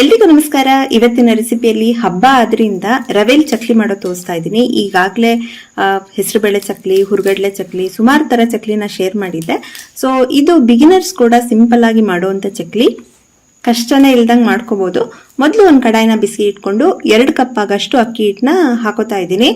ಎಲ್ರಿಗೂ ನಮಸ್ಕಾರ. ಇವತ್ತಿನ ರೆಸಿಪಿಯಲ್ಲಿ ಹಬ್ಬ ಆದ್ರಿಂದ ರವೆಲ್ ಚಕ್ಲಿ ಮಾಡೋ ತೋರಿಸ್ತಾ ಇದ್ದೀನಿ. ಈಗಾಗಲೇ ಹೆಸರುಬೇಳೆ ಚಕ್ಲಿ, ಹುರ್ಗಡ್ಲೆ ಚಕ್ಲಿ, ಸುಮಾರು ಥರ ಚಕ್ಲಿನ ಶೇರ್ ಮಾಡಿದ್ದೆ. ಸೊ ಇದು ಬಿಗಿನರ್ಸ್ ಕೂಡ ಸಿಂಪಲ್ ಆಗಿ ಮಾಡುವಂಥ ಚಕ್ಲಿ. ಕಷ್ಟನೇ ಇಲ್ದಂಗೆ ಮಾಡ್ಕೋಬಹುದು ಮೊದಲು ಒಂದು ಕಡಾಯಿನ ಬಿಸಿ ಇಟ್ಕೊಂಡು ಎರಡು ಕಪ್ ಆಗಷ್ಟು ಅಕ್ಕಿ ಹಿಟ್ಟನ್ನ ಹಾಕೋತಾ ಇದ್ದೀನಿ.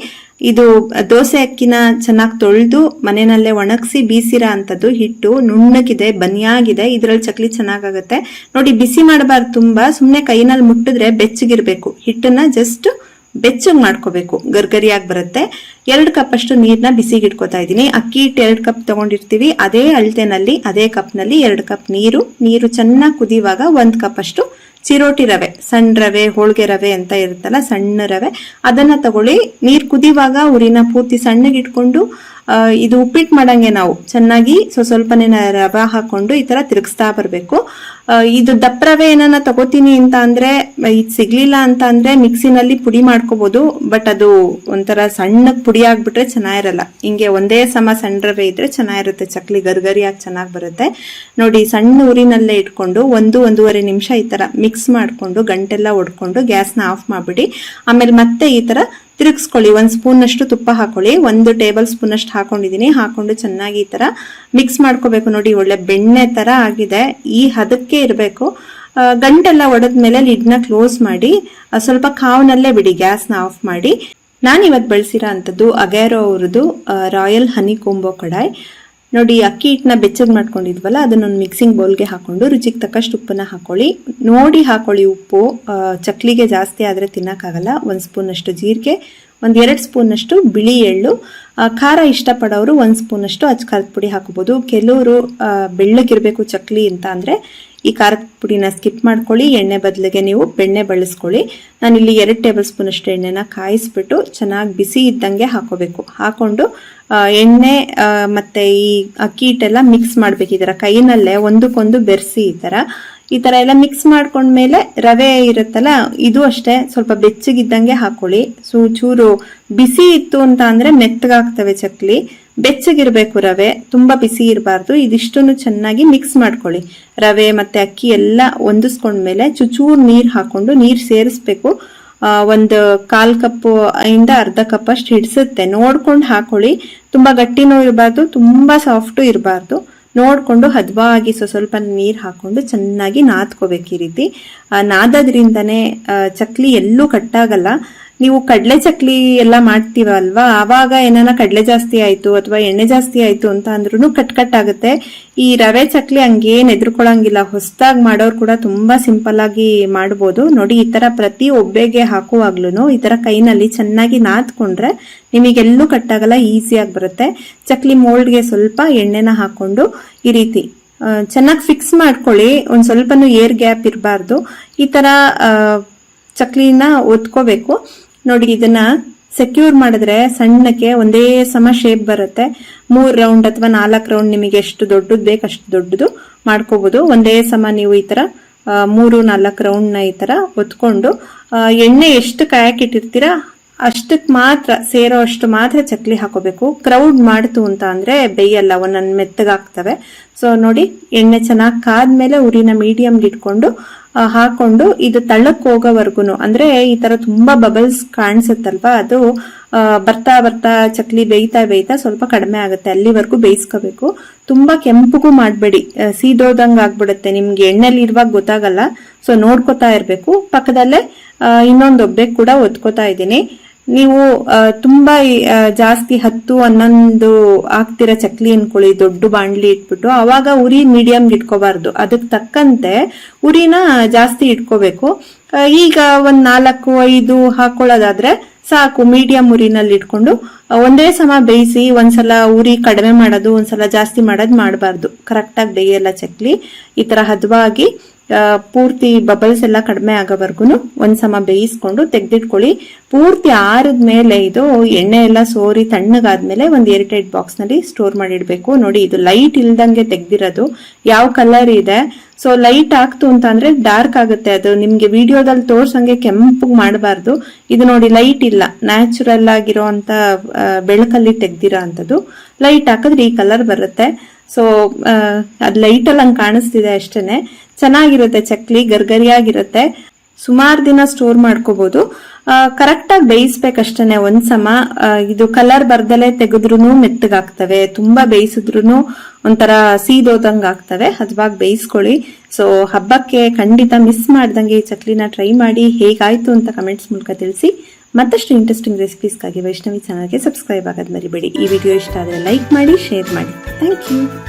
ಇದು ದೋಸೆ ಅಕ್ಕಿನ ಚೆನ್ನಾಗಿ ತೊಳೆದು ಮನೆಯಲ್ಲೇ ಒಣಗಿಸಿ ಬೀಸಿರೋ ಅಂಥದ್ದು ಹಿಟ್ಟು ನುಣ್ಣಗಿದೆ, ಬನಿಯಾಗಿದೆ, ಇದರಲ್ಲಿ ಚಕ್ಲಿ ಚೆನ್ನಾಗಾಗುತ್ತೆ. ನೋಡಿ, ಬಿಸಿ ಮಾಡಬಾರ್ದು ತುಂಬಾ. ಸುಮ್ಮನೆ ಕೈನಲ್ಲಿ ಮುಟ್ಟಿದ್ರೆ ಬೆಚ್ಚಗಿರಬೇಕು. ಹಿಟ್ಟನ್ನ ಜಸ್ಟ್ ಬೆಚ್ಚಗೆ ಮಾಡ್ಕೋಬೇಕು. ಗರ್ಗರಿಯಾಗಿ ಬರುತ್ತೆ. ಎರಡು ಕಪ್ ಅಷ್ಟು ನೀರನ್ನ ಬಿಸಿಗೆ ಇಟ್ಕೋತಾ ಇದ್ದೀನಿ. ಅಕ್ಕಿ ಹಿಟ್ಟು ಎರಡು ಕಪ್ ತಗೊಂಡಿರ್ತೀವಿ. ಅದೇ ಅಳತೆನಲ್ಲಿ ಅದೇ ಕಪ್ನಲ್ಲಿ ಎರಡು ಕಪ್ ನೀರು. ನೀರು ಚೆನ್ನಾಗಿ ಕುದಿಯುವಾಗ ಒಂದು ಕಪ್ ಅಷ್ಟು ಚಿರೋಟಿ ರವೆ ಸಣ್ಣ ರವೆ ಹೋಳಿಗೆ ರವೆ ಅಂತ ಇರುತ್ತಲ್ಲ ಸಣ್ಣ ರವೆ. ಅದನ್ನ ತಗೊಳ್ಳಿ. ನೀರು ಕುದಿಯುವಾಗ ಉರಿನ ಪೂರ್ತಿ ಸಣ್ಣಗೆ ಇಟ್ಕೊಂಡು ಆ, ಇದು ಉಪ್ಪಿಟ್ಟು ಮಾಡಂಗೆ ನಾವು. ಚೆನ್ನಾಗಿ ಸೊ ಸ್ವಲ್ಪನೇ ರವೆ ಹಾಕೊಂಡು ಈ ತರ ತಿರುಗಿಸ್ತಾ ಬರಬೇಕು. ಇದು ದಪ್ಪ ರವೆ ಏನನ್ನ ತಗೋತೀನಿ ಅಂತ ಅಂದ್ರೆ, ಇದು ಸಿಗ್ಲಿಲ್ಲ ಅಂತ ಅಂದ್ರೆ ಮಿಕ್ಸಿನಲ್ಲಿ ಪುಡಿ ಮಾಡ್ಕೋಬಹುದು ಬಟ್ ಅದು ಒಂಥರ ಸಣ್ಣ ಪುಡಿ ಆಗ್ಬಿಟ್ರೆ ಚೆನ್ನಾಗಿರಲ್ಲ. ಹಿಂಗೆ ಒಂದೇ ಸಮ ಸಣ್ಣ ರವೆ ಇದ್ರೆ ಚೆನ್ನಾಗಿರುತ್ತೆ, ಚಕ್ಲಿ ಗರ್ಗರಿಯಾಗಿ ಚೆನ್ನಾಗಿ ಬರುತ್ತೆ. ನೋಡಿ, ಸಣ್ಣ ಊರಿನಲ್ಲೇ ಇಟ್ಕೊಂಡು ಒಂದು, ಒಂದೂವರೆ ನಿಮಿಷ ಈ ತರ ಮಿಕ್ಸ್ ಮಾಡಿಕೊಂಡು ಗಂಟೆಲ್ಲ ಒಡ್ಕೊಂಡು ಗ್ಯಾಸ್ನ ಆಫ್ ಮಾಡಿಬಿಡಿ. ಆಮೇಲೆ ಮತ್ತೆ ಈ ತರ ತಿರುಗಿಸ್ಕೊಳ್ಳಿ. ಒಂದು ಸ್ಪೂನ್ ಅಷ್ಟು ತುಪ್ಪ ಹಾಕೊಳ್ಳಿ. ಒಂದು ಟೇಬಲ್ ಸ್ಪೂನ್ ಅಷ್ಟು ಹಾಕೊಂಡಿದೀನಿ ಹಾಕೊಂಡು ಚೆನ್ನಾಗಿ ಈ ತರ ಮಿಕ್ಸ್ ಮಾಡ್ಕೋಬೇಕು. ನೋಡಿ, ಒಳ್ಳೆ ಬೆಣ್ಣೆ ತರ ಆಗಿದೆ. ಈ ಹದಕ್ಕೆ ಇರಬೇಕು. ಗಂಟೆಲ್ಲ ಒಡೆದ್ಮೇಲೆ ಲಿಡ್ನ ಕ್ಲೋಸ್ ಮಾಡಿ ಸ್ವಲ್ಪ ಕಾವ್ನಲ್ಲೇ ಬಿಡಿ, ಗ್ಯಾಸ್ನ ಆಫ್ ಮಾಡಿ. ನಾನು ಇವತ್ತು ಬಳಸಿರೋ ಅಂಥದ್ದು ಅಗೇರೋ ಅವ್ರದ್ದು ರಾಯಲ್ ಹನಿ ಕೊಂಬೋ ಕಡಾಯ್. ನೋಡಿ, ಅಕ್ಕಿ ಹಿಟ್ಟನ್ನ ಬೆಚ್ಚಗೆ ಮಾಡ್ಕೊಂಡಿದ್ವಲ್ಲ, ಅದನ್ನೊಂದು ಮಿಕ್ಸಿಂಗ್ ಬೌಲ್ಗೆ ಹಾಕೊಂಡು ರುಚಿಗೆ ತಕ್ಕಷ್ಟು ಉಪ್ಪನ್ನ ಹಾಕೊಳ್ಳಿ. ನೋಡಿ ಹಾಕೊಳ್ಳಿ ಉಪ್ಪು. ಚಕ್ಲಿಗೆ ಜಾಸ್ತಿ ಆದರೆ ತಿನ್ನೋಕ್ಕಾಗಲ್ಲ. ಒಂದು ಸ್ಪೂನ್ ಅಷ್ಟು ಜೀರಿಗೆ, ಒಂದು ಎರಡು ಸ್ಪೂನಷ್ಟು ಬಿಳಿ ಎಳ್ಳು. ಖಾರ ಇಷ್ಟಪಡೋರು ಒಂದು ಸ್ಪೂನಷ್ಟು ಅಚ್ಚ ಖಾರದ ಪುಡಿ ಹಾಕ್ಬೋದು. ಕೆಲವರು ಬೆಳ್ಳಗಿರಬೇಕು ಚಕ್ಲಿ ಅಂತ ಅಂದ್ರೆ ಈ ಖಾರದ ಪುಡಿನ ಸ್ಕಿಪ್ ಮಾಡ್ಕೊಳ್ಳಿ, ಎಣ್ಣೆ ಬದಲಿಗೆ ನೀವು ಬೆಣ್ಣೆ ಬಳಸ್ಕೊಳ್ಳಿ. ನಾನಿಲ್ಲಿ ಎರಡು ಟೇಬಲ್ ಸ್ಪೂನ್ ಅಷ್ಟು ಎಣ್ಣೆನ ಕಾಯಿಸ್ಬಿಟ್ಟು ಚೆನ್ನಾಗಿ ಬಿಸಿ ಇದ್ದಂಗೆ ಹಾಕೋಬೇಕು. ಹಾಕೊಂಡು ಎಣ್ಣೆ ಮತ್ತೆ ಈ ಅಕ್ಕಿ ಹಿಟ್ಟೆಲ್ಲ ಮಿಕ್ಸ್ ಮಾಡ್ಬೇಕು. ಈ ತರ ಕೈನಲ್ಲೇ ಒಂದಕ್ಕೊಂದು ಬೆರೆಸಿ ಈ ತರ ಈ ತರ ಎಲ್ಲ ಮಿಕ್ಸ್ ಮಾಡ್ಕೊಂಡ್ಮೇಲೆ ರವೆ ಇರುತ್ತಲ್ಲ, ಇದು ಅಷ್ಟೇ. ಸ್ವಲ್ಪ ಬೆಚ್ಚಗಿದ್ದಂಗೆ ಹಾಕೊಳ್ಳಿ. ಸೊ, ಚೂರು ಬಿಸಿ ಇತ್ತು ಅಂತ ಅಂದ್ರೆ ಮೆತ್ತಗಾಗ್ತವೆ ಚಕ್ಲಿ. ಬೆಚ್ಚಗಿರ್ಬೇಕು ರವೆ, ತುಂಬಾ ಬಿಸಿ ಇರಬಾರ್ದು, ಇದಿಷ್ಟನ್ನು ಚೆನ್ನಾಗಿ ಮಿಕ್ಸ್ ಮಾಡ್ಕೊಳ್ಳಿ. ರವೆ ಮತ್ತೆ ಅಕ್ಕಿ ಎಲ್ಲ ಹೊಂದಿಸ್ಕೊಂಡ್ಮೇಲೆ ಚುಚೂರ್ ನೀರ್ ಹಾಕೊಂಡು ನೀರ್ ಸೇರಿಸ್ಬೇಕು. ಒಂದು ಕಾಲ್ ಕಪ್ ಇಂದ ಅರ್ಧ ಕಪ್ ಅಷ್ಟು ಹಿಡಿಸುತ್ತೆ. ನೋಡ್ಕೊಂಡು ಹಾಕೊಳ್ಳಿ. ತುಂಬಾ ಗಟ್ಟಿನೂ ಇರಬಾರ್ದು, ತುಂಬಾ ಸಾಫ್ಟು ಇರಬಾರ್ದು. ನೋಡ್ಕೊಂಡು ಹದವಾಗಿ ಸ್ವ ಸ್ವಲ್ಪ ನೀರು ಹಾಕೊಂಡು ಚೆನ್ನಾಗಿ ನಾದ್ಕೋಬೇಕು ಈ ರೀತಿ. ನಾದೋದ್ರಿಂದನೇ ಚಕ್ಲಿ ಎಲ್ಲೂ ಕಟ್ಟಾಗಲ್ಲ. ನೀವು ಕಡಲೆ ಚಕ್ಲಿ ಎಲ್ಲ ಮಾಡ್ತೀವಲ್ವಾ ಆವಾಗ ಏನಾನ ಕಡಲೆ ಜಾಸ್ತಿ ಆಯ್ತು ಅಥವಾ ಎಣ್ಣೆ ಜಾಸ್ತಿ ಆಯ್ತು ಅಂತ ಅಂದ್ರೂ ಕಟ್ ಕಟ್ ಆಗುತ್ತೆ. ಈ ರವೆ ಚಕ್ಲಿ ಹಂಗೇನ್ ಎದುರ್ಕೊಳಂಗಿಲ್ಲ ಹೊಸದಾಗಿ ಮಾಡೋರು ಕೂಡ ತುಂಬಾ ಸಿಂಪಲ್ ಆಗಿ ಮಾಡ್ಬೋದು. ನೋಡಿ, ಈ ತರ ಪ್ರತಿ ಒಬ್ಬೆಗೆ ಹಾಕುವಾಗ್ಲೂ ಈ ತರ ಕೈನಲ್ಲಿ ಚೆನ್ನಾಗಿ ನಾದ್ಕೊಂಡ್ರೆ ನಿಮಗೆಲ್ಲೂ ಕಟ್ಟಾಗಲ್ಲ ಈಸಿಯಾಗಿ ಬರುತ್ತೆ. ಚಕ್ಲಿ ಮೋಲ್ಡ್ಗೆ ಸ್ವಲ್ಪ ಎಣ್ಣೆನ ಹಾಕೊಂಡು ಈ ರೀತಿ ಚೆನ್ನಾಗಿ ಫಿಕ್ಸ್ ಮಾಡ್ಕೊಳ್ಳಿ. ಒಂದ್ ಸ್ವಲ್ಪನೂ ಏರ್ ಗ್ಯಾಪ್ ಇರಬಾರ್ದು. ಈ ತರ ಚಕ್ಲಿನ ಒತ್ಕೋಬೇಕು. ನೋಡಿ, ಇದನ್ನ ಸೆಕ್ಯೂರ್ ಮಾಡಿದ್ರೆ ಸಣ್ಣಕ್ಕೆ ಒಂದೇ ಸಮ ಶೇಪ್ ಬರುತ್ತೆ. ಮೂರ್ ರೌಂಡ್ ಅಥವಾ ನಾಲ್ಕು ರೌಂಡ್ ನಿಮಗೆ ಎಷ್ಟು ದೊಡ್ಡದು ಬೇಕು ಅಷ್ಟು ದೊಡ್ಡದು ಮಾಡ್ಕೋಬಹುದು ಒಂದೇ ಸಮ ನೀವು ಈ ತರ ಮೂರು ನಾಲ್ಕು ನ ಈ ತರ ಒತ್ಕೊಂಡು ಎಣ್ಣೆ ಎಷ್ಟು ಕಾಯಕ್ಕಿಟ್ಟಿರ್ತೀರಾ ಅಷ್ಟಕ್ಕೆ ಮಾತ್ರ ಸೇರೋ ಅಷ್ಟು ಮಾತ್ರ ಚಕ್ಲಿ ಹಾಕೋಬೇಕು. ಕ್ರೌಡ್ ಮಾಡ್ತು ಅಂತ ಅಂದರೆ ಬೇಯಲ್ಲ ಒಂದೊಂದು ಮೆತ್ತಗಾಗ್ತವೆ ಸೊ ನೋಡಿ, ಎಣ್ಣೆ ಚೆನ್ನಾಗಿ ಕಾದ್ಮೇಲೆ ಉರಿನ ಮೀಡಿಯಮ್ಗೆ ಇಟ್ಕೊಂಡು ಹಾಕೊಂಡು ಇದು ತಳ್ಳಕ್ಕೆ ಹೋಗೋವರೆಗೂ ಅಂದ್ರೆ ಈ ತರ ತುಂಬಾ ಬಬಲ್ಸ್ ಕಾಣಿಸುತ್ತಲ್ವಾ? ಅದು ಬರ್ತಾ ಬರ್ತಾ ಚಕ್ಲಿ ಬೇಯ್ತಾ ಬೇಯ್ತಾ ಸ್ವಲ್ಪ ಕಡಿಮೆ ಆಗುತ್ತೆ. ಅಲ್ಲಿವರೆಗೂ ಬೇಯಿಸ್ಕೋಬೇಕು. ತುಂಬಾ ಕೆಂಪಗೂ ಮಾಡಬೇಡಿ. ಸೀದೋದಂಗೆ ಆಗ್ಬಿಡುತ್ತೆ. ನಿಮ್ಗೆ ಎಣ್ಣೆಲಿ ಇರುವಾಗ ಗೊತ್ತಾಗಲ್ಲ. ಸೊ ನೋಡ್ಕೋತಾ ಇರಬೇಕು. ಪಕ್ಕದಲ್ಲೇ ಇನ್ನೊಂದು ಒಬ್ಬೆ ಕೂಡ ಒತ್ಕೋತಾ ಇದ್ದೀನಿ. ನೀವು ತುಂಬಾ ಜಾಸ್ತಿ ಹತ್ತು, ಹನ್ನೊಂದು ಹಾಕ್ತಿರ ಚಕ್ಲಿ ಅನ್ಕೊಳ್ಳಿ ದೊಡ್ಡ ಬಾಂಡ್ಲಿ ಇಟ್ಬಿಟ್ಟು ಅವಾಗ ಉರಿ ಮೀಡಿಯಂ ಇಟ್ಕೋಬಾರ್ದು. ಅದಕ್ಕೆ ತಕ್ಕಂತೆ ಉರಿನ ಜಾಸ್ತಿ ಇಟ್ಕೋಬೇಕು. ಈಗ ಒಂದ್ ನಾಲ್ಕು, ಐದು ಹಾಕೊಳ್ಳೋದಾದ್ರೆ ಸಾಕು ಮೀಡಿಯಂ ಉರಿನಲ್ಲಿ ಇಟ್ಕೊಂಡು ಒಂದೇ ಸಮ ಬೇಯಿಸಿ ಒಂದ್ಸಲ ಉರಿ ಕಡಿಮೆ ಮಾಡೋದು, ಒಂದ್ಸಲ ಜಾಸ್ತಿ ಮಾಡೋದು ಮಾಡಬಾರ್ದು. ಕರೆಕ್ಟಾಗಿ ಬೇಯಲ್ಲ ಚಕ್ಲಿ. ಈ ತರ ಹದವಾಗಿ ಪೂರ್ತಿ ಬಬಲ್ಸ್ ಎಲ್ಲ ಕಡಿಮೆ ಆಗೋವರೆಗೂ ಒಂದ್ಸಮ ಬೇಯಿಸ್ಕೊಂಡು ತೆಗ್ದಿಟ್ಕೊಳ್ಳಿ. ಪೂರ್ತಿ ಆರಿದ ಮೇಲೆ ಇದು ಎಣ್ಣೆ ಎಲ್ಲ ಸೋರಿ ತಣ್ಣಗಾದ್ಮೇಲೆ ಒಂದು ಏರ್ಟೈಟ್ ಬಾಕ್ಸ್ನಲ್ಲಿ ಸ್ಟೋರ್ ಮಾಡಿಡ್ಬೇಕು. ನೋಡಿ, ಇದು ಲೈಟ್ ಇಲ್ದಂಗೆ ತೆಗ್ದಿರೋದು. ಯಾವ ಕಲರ್ ಇದೆ? ಸೊ ಲೈಟ್ ಆಗ್ತು ಅಂತ ಅಂದ್ರೆ ಡಾರ್ಕ್ ಆಗುತ್ತೆ ಅದು. ನಿಮ್ಗೆ ವಿಡಿಯೋದಲ್ಲಿ ತೋರ್ಸಂಗೆ ಕೆಂಪು ಮಾಡಬಾರ್ದು. ಇದು ನೋಡಿ ಲೈಟ್ ಇಲ್ಲ. ನ್ಯಾಚುರಲ್ ಆಗಿರೋಂತ ಬೆಳಕಲ್ಲಿ ತೆಗ್ದಿರೋ ಅಂತದ್ದು. ಲೈಟ್ ಹಾಕಿದ್ರೆ ಈ ಕಲರ್ ಬರುತ್ತೆ. ಸೊ ಅದು ಲೈಟಲ್ಲಿ ಹಂಗೆ ಕಾಣಿಸ್ತಿದೆ ಅಷ್ಟೇನೆ. ಚೆನ್ನಾಗಿರುತ್ತೆ ಚಕ್ಲಿ, ಗರ್ಗರಿಯಾಗಿರುತ್ತೆ. ಸುಮಾರು ದಿನ ಸ್ಟೋರ್ ಮಾಡ್ಕೋಬಹುದು ಕರೆಕ್ಟಾಗಿ ಬೇಯಿಸ್ಬೇಕಷ್ಟೇ ಒಂದ್ಸಮ ಸಮ. ಇದು ಕಲರ್ ಬರ್ದಲೆ ತೆಗೆದ್ರೂ ಮೆತ್ತಗಾಗ್ತವೆ. ತುಂಬಾ ಬೇಯಿಸಿದ್ರು ಒಂಥರ ಆಗ್ತವೆ. ಹದವಾಗಿ ಬೇಯಿಸ್ಕೊಳ್ಳಿ. ಸೊ ಹಬ್ಬಕ್ಕೆ ಖಂಡಿತ ಮಿಸ್ ಮಾಡ್ದಂಗೆ ಈ ಚಕ್ಲಿನ ಟ್ರೈ ಮಾಡಿ ಹೇಗಾಯ್ತು ಅಂತ ಕಮೆಂಟ್ಸ್ ಮೂಲಕ ತಿಳಿಸಿ. ಮತ್ತಷ್ಟು ಇಂಟ್ರೆಸ್ಟಿಂಗ್ ರೆಸಿಪೀಸ್ಗಾಗಿ ವೈಷ್ಣವಿ ಚಾನಲ್ಗೆ ಸಬ್ಸ್ಕ್ರೈಬ್ ಆಗೋದು ಮರಿಬೇಡಿ. ಈ ವಿಡಿಯೋ ಇಷ್ಟ ಆದರೆ ಲೈಕ್ ಮಾಡಿ ಶೇರ್ ಮಾಡಿ. Thank you